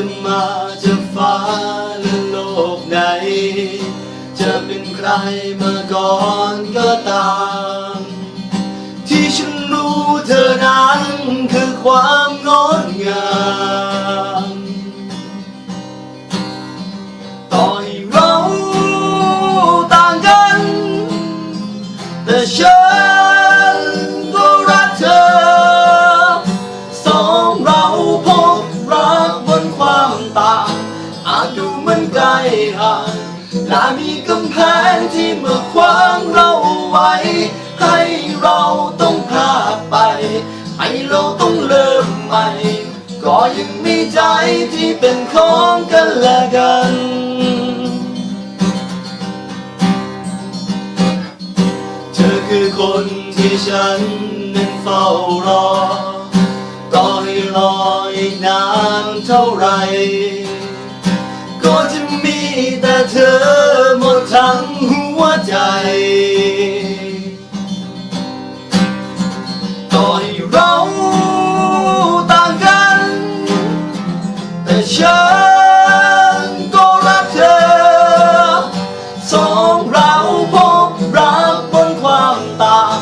จะมาจะฟ้าและโลกไหน จะเป็นใครมาก่อนก็ตาม ที่ฉันรู้เธอนั้นคือความงดงามต่อให้เราต่างกัน แต่ฉัน และมีกำแพงที่เมื่อขวางเราไว้ ให้เราต้องพลาดไป ให้เราต้องเริ่มใหม่ ก็ยังมีใจที่เป็นของกันและกันเธอคือคนที่ฉันนั้นเฝ้ารอ ต่อให้รออีกนานเท่าไหรก็จะมี แต่เธอหมดทั้งหัวใจ ต่อให้เราต่างกัน แต่ฉันก็รักเธอ สองเราพบรักบนความต่าง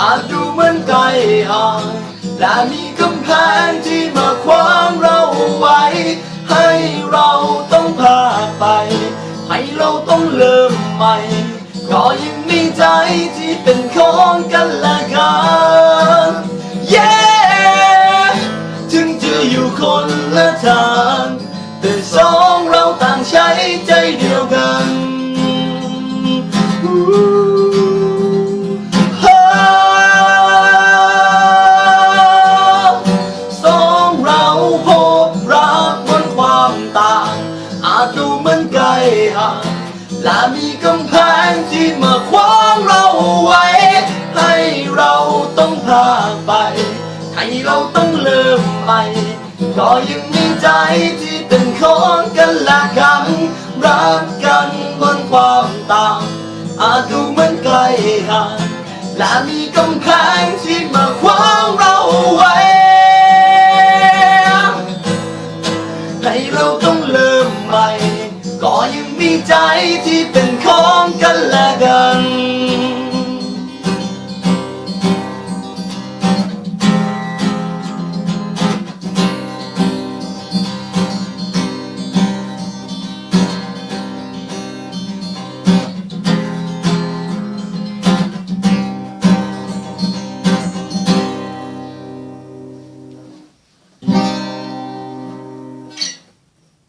อาจดูเหมือนไกลห่างและมีกำแพงที่มาขวางเรา ก็ยังมีใจที่เป็นของกันและกัน Yeah ถึงจะอยู่คนละทาง แต่สองเราต่างใช้ใจเดียวกัน สองเราพบรักบนความต่าง อาจดูเหมือนไกลห่าง และมีกำแพงที่มาขวางเราไว้ ให้เราต้องพาไป ให้เราต้องเริ่มใหม่ก็ยังมีใจที่เป็นของกันและกันรักกันบนความต่างอาจดูเหมือนไกลห่างและมีกำแพงที่มาขวางเราไว้ ให้เราต้องเริ่มใหม่ ก็ยังมีใจที่เป็นของกันและกัน